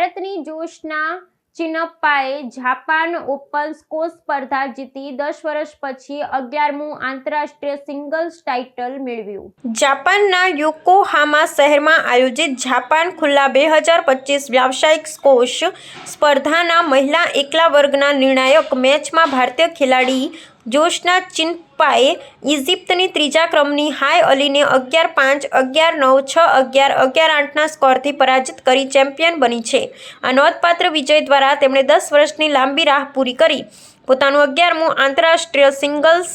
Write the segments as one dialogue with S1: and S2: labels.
S1: ભારતની Joshna ચિનપ્પાએ Japan open સ્કો સ્પર્ધા જીતી દસ વર્ષ પછી અગિયારમું આંતરરાષ્ટ્રીય સિંગલ્સ ટાઇટલ મેળવ્યું. જાપાનના યોકોહામા શહેરમાં આયોજિત જાપાન ખુલ્લા બે હજાર પચીસ વ્યાવસાયિક સ્કોશ સ્પર્ધાના મહિલા એકલા વર્ગના નિર્ણાયક મેચમાં ભારતીય ખેલાડી જોશના ચિનપાએ ઇજિપ્તની ત્રીજા ક્રમની હાય અલીને અગિયાર પાંચ, અગિયાર નવ, છ, અગિયાર અગિયાર આઠના સ્કોરથી પરાજિત કરી ચેમ્પિયન બની છે. આ નોંધપાત્ર વિજય દ્વારા તેમણે દસ વર્ષની લાંબી રાહ પૂરી કરી. પોતાનું અગિયારમું આંતરરાષ્ટ્રીય સિંગલ્સ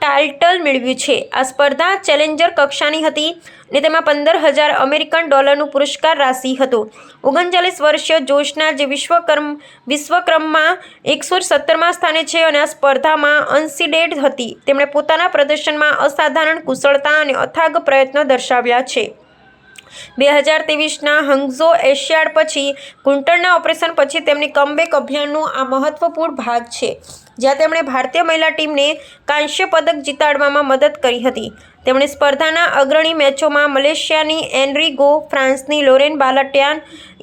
S1: ટાઇટલ મેળવ્યું છે. આ સ્પર્ધા ચેલેન્જર કક્ષાની હતી અને તેમાં પંદર હજાર અમેરિકન ડોલરનું પુરસ્કાર રાશિ હતું. ઓગણચાલીસ વર્ષીય જોશના જે વિશ્વકર્મ, વિશ્વક્રમમાં એકસો સત્તરમાં સ્થાને છે અને આ સ્પર્ધામાં અનસીડેડ હતી. તેમણે પોતાના પ્રદર્શનમાં અસાધારણ કુશળતા અને અથાગ પ્રયત્નો દર્શાવ્યા છે. બે હજાર ત્રેવીસના હંગઝો એશિયાડ પછી ઘૂંટણના ઓપરેશન પછી તેમની કમબેક અભિયાનનું આ મહત્વપૂર્ણ ભાગ છે. જ્યાં તેમણે ભારતીય મહિલા ટીમને કાંસ્ય પદક જીતાડવામાં મદદ કરી હતી. તેમણે સ્પર્ધાના અગ્રણી મેચોમાં મલેશિયાની એનરીગો ફ્રાન્સની લોરેન બાલટિયાન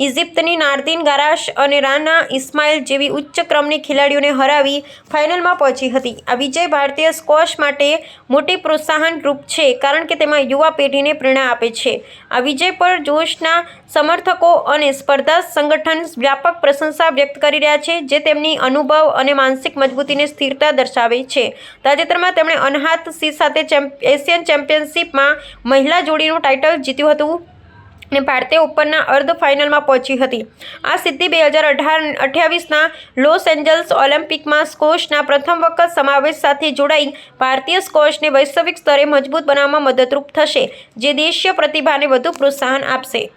S1: ઇજિપ્તની નાર્દિન ગારાશ અને રાના ઇસ્માઇલ જેવી ઉચ્ચ ક્રમની ખેલાડીઓને હરાવી ફાઇનલમાં પહોંચી હતી. આ વિજય ભારતીય સ્કોશ માટે મોટી પ્રોત્સાહન રૂપ છે કારણ કે તેમાં યુવા પેઢીને પ્રેરણા આપે છે. આ વિજય પર જોશના સમર્થકો અને સ્પર્ધા સંગઠન વ્યાપક પ્રશંસા વ્યક્ત કરી રહ્યા છે, જે તેમની અનુભવ અને માનસિક મજબૂતીને સ્થિરતા દર્શાવે છે. તાજેતરમાં તેમણે અનહાત સી સાથે એશિયન ચેમ્પિયનશિપમાં મહિલા જોડીનું ટાઇટલ જીત્યું હતું ને ભારતીય ઓપનના અર્ધ ફાઇનલમાં પહોંચી હતી. આ સિદ્ધિ બે હજાર અઢાર અઠ્યાવીસના લોસ એન્જલ્સ ઓલિમ્પિકમાં સ્કોશના પ્રથમ વખત સમાવેશ સાથે જોડાઈ ભારતીય સ્કોશને વૈશ્વિક સ્તરે મજબૂત બનાવવામાં મદદરૂપ થશે, જે દેશીય પ્રતિભાને વધુ પ્રોત્સાહન આપશે.